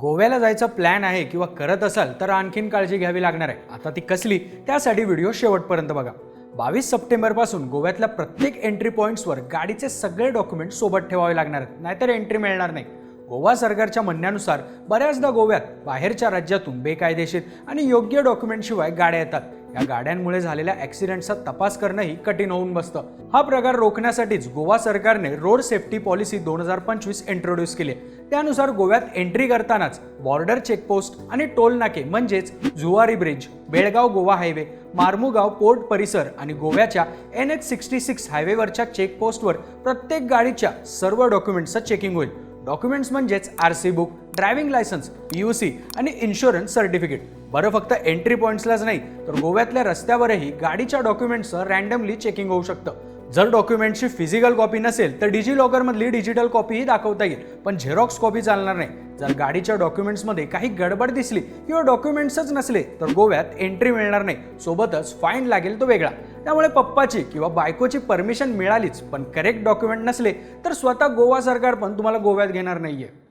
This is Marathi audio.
गोव्याला जायचा प्लॅन आहे किंवा करत असाल तर आणखीन काळजी घ्यावी लागणार आहे. आता ती कसली त्यासाठी व्हिडिओ शेवटपर्यंत बघा. बावीस सप्टेंबरपासून गोव्यातल्या प्रत्येक एंट्री पॉईंट्सवर गाडीचे सगळे डॉक्युमेंट सोबत ठेवावे लागणार आहेत. नाहीतर एंट्री मिळणार नाही. गोवा सरकारच्या म्हणण्यानुसार बऱ्याचदा गोव्यात बाहेरच्या राज्यातून बेकायदेशीर आणि योग्य डॉक्युमेंटशिवाय गाड्या येतात. या गाड्यांमुळे झालेल्या ॲक्सिडेंटचा तपास करणंही कठीण होऊन बसतं. हा प्रकार रोखण्यासाठीच गोवा सरकारने रोड सेफ्टी पॉलिसी दोन हजार पंचवीस इंट्रोड्यूस केली त्यानुसार गोव्यात एंट्री करतानाच बॉर्डर चेकपोस्ट आणि टोल नाके म्हणजेच Zuari bridge Belgaum Goa highway Mormugao port परिसर आणि गोव्याच्या एन एच सिक्स्टी सिक्स हायवेवरच्या चेकपोस्टवर प्रत्येक गाडीच्या सर्व डॉक्युमेंट्सचं चेकिंग होईल. डॉक्युमेंट्स म्हणजेच R C book driving licence P U C आणि इन्शुरन्स सर्टिफिकेट बरं फक्त एंट्री पॉईंट्सलाच नाही तर गोव्यातल्या रस्त्यावरही गाडीच्या डॉक्युमेंट्सचं रँडमली चेकिंग होऊ शकतं. जर डॉक्युमेंटची फिजिकल कॉपी नसेल तर डिजी लॉकरमधली डिजिटल कॉपीही दाखवता येईल. पण झेरॉक्स कॉपी चालणार नाही. जर गाडीच्या डॉक्युमेंट्समध्ये काही गडबड दिसली किंवा डॉक्युमेंट्सच नसले तर गोव्यात एंट्री मिळणार नाही. सोबतच फाईन लागेल तो वेगळा. त्यामुळे पप्पाची किंवा बायकोची परमिशन मिळालीच पण करेक्ट डॉक्युमेंट नसले तर स्वतः गोवा सरकार पण तुम्हाला गोव्यात घेणार नाहीये.